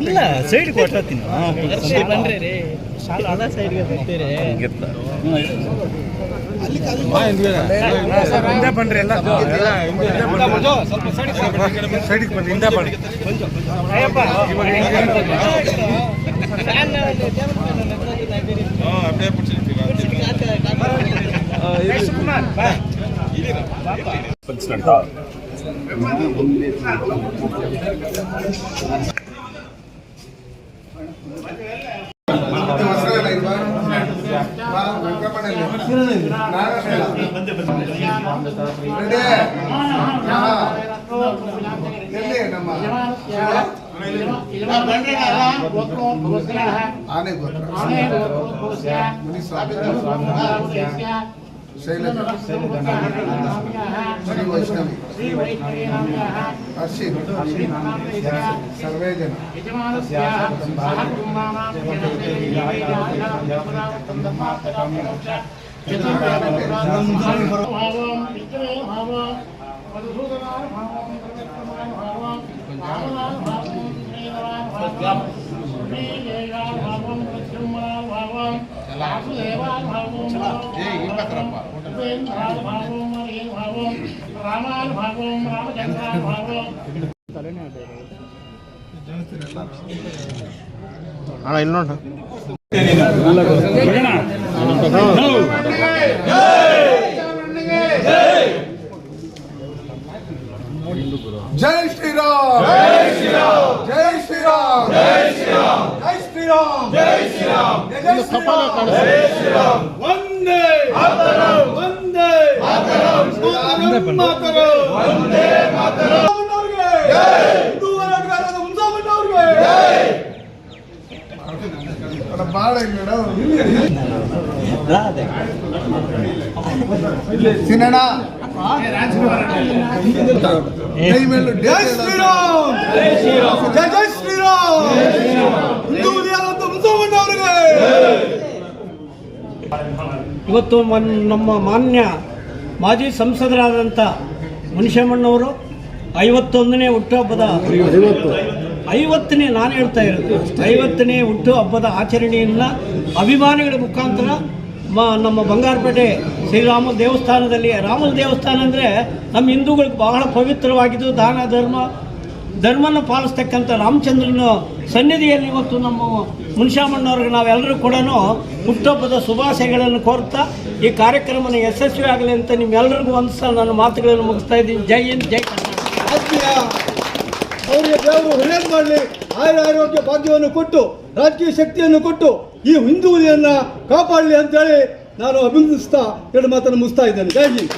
ಇಲ್ಲ ಸೈಡ್ ಬನ್ರಿ ಎಲ್ಲ ಸೈಡಿಗೆ ಬನ್ನಿ ಹಿಂದೆ ಬನ್ನಿ அப்படியே பிடிச்சிருக்கீங்க ரெண்டு நம்ம आने गोत्र श्री वैष्णवी अर्षि सर्वे जन चतुर्भाव भाव मधुसूदनाय भाव ಅಣ್ಣ ಇಲ್ಲಿ ನೋಡ ಜೈ ಶ್ರೀರಾಮ್. ಜೈ ಶ್ರೀರಾಮ್. ಜೈ ಶ್ರೀರಾಮ್. ಜೈ ಶ್ರೀರಾಮ್. ಜೈ ಶ್ರೀರಾಮ್. ಜೈ ಶ್ರೀರಾಮ್ ಜೈ ಶ್ರೀರಾಮ್. ಒಂದೇ. ಒಂದೇ. ಮಾತರಂ. ಮಾತರಂ. ಹಿಂದೂ ಮುನ್ಸಾಮಣ್ಣವ್ರಿಗೆ ಬಾಳ ಸಿನಣ್ಣ ಕೈ ಮೇಲೆ ಜೈ. ಶ್ರೀರಾಮ್. ಜೈ ಜೈ ಶ್ರೀರಾಮ್. ಹಿಂದೂ ಇವತ್ತು ಮನ್ ನಮ್ಮ ಮಾನ್ಯ ಮಾಜಿ ಸಂಸದರಾದಂಥ ಮುನಿಶಮ್ಮಣ್ಣವರು ಐವತ್ತೊಂದನೇ ಹುಟ್ಟುಹಬ್ಬದ ಐವತ್ತನೇ ನಾನು ಹೇಳ್ತಾ ಇರೋದು. ಐವತ್ತನೇ ಹುಟ್ಟುಹಬ್ಬದ ಆಚರಣೆಯನ್ನು ಅಭಿಮಾನಿಗಳ ಮುಖಾಂತರ ಮ ನಮ್ಮ ಬಂಗಾರಪೇಟೆ ಶ್ರೀರಾಮ ದೇವಸ್ಥಾನದಲ್ಲಿ, ರಾಮನ ದೇವಸ್ಥಾನ ಅಂದರೆ ನಮ್ಮ ಹಿಂದೂಗಳಿಗೆ ಬಹಳ ಪವಿತ್ರವಾಗಿದ್ದು ದಾನ ಧರ್ಮ, ಧರ್ಮನ ಪಾಲಿಸ್ತಕ್ಕಂಥ ರಾಮಚಂದ್ರನ ಸನ್ನಿಧಿಯಲ್ಲಿ ಇವತ್ತು ನಮ್ಮ ಮುನ್ಶಾಮಣ್ಣವ್ರಿಗೆ ನಾವೆಲ್ಲರೂ ಕೂಡ ಹುಟ್ಟುಹಬ್ಬದ ಶುಭಾಶಯಗಳನ್ನು ಕೋರ್ತಾ ಈ ಕಾರ್ಯಕ್ರಮನ ಯಶಸ್ವಿ ಆಗಲಿ ಅಂತ ನಿಮ್ಮೆಲ್ಲರಿಗೂ ಒಂದು ಸಲ ನನ್ನ ಮಾತುಗಳನ್ನು ಮುಗಿಸ್ತಾ ಇದ್ದೀನಿ. ಜೈ ಹಿಂದ್, ಜೈ ಅವರಿಗೆ ದೇವರು ಮಾಡಲಿ ಆಯುರ ಆರೋಗ್ಯ ಭಾಗ್ಯವನ್ನು ಕೊಟ್ಟು ರಾಜಕೀಯ ಶಕ್ತಿಯನ್ನು ಕೊಟ್ಟು ಈ ಹಿಂದೂವಿಯನ್ನ ಕಾಪಾಡಲಿ ಅಂತೇಳಿ ನಾನು ಅಭಿನಂದಿಸ್ತಾ ಎರಡು ಮಾತನ್ನು ಮುಗಿಸ್ತಾ ಇದ್ದೇನೆ. ಜೈ ಹಿಂದ್.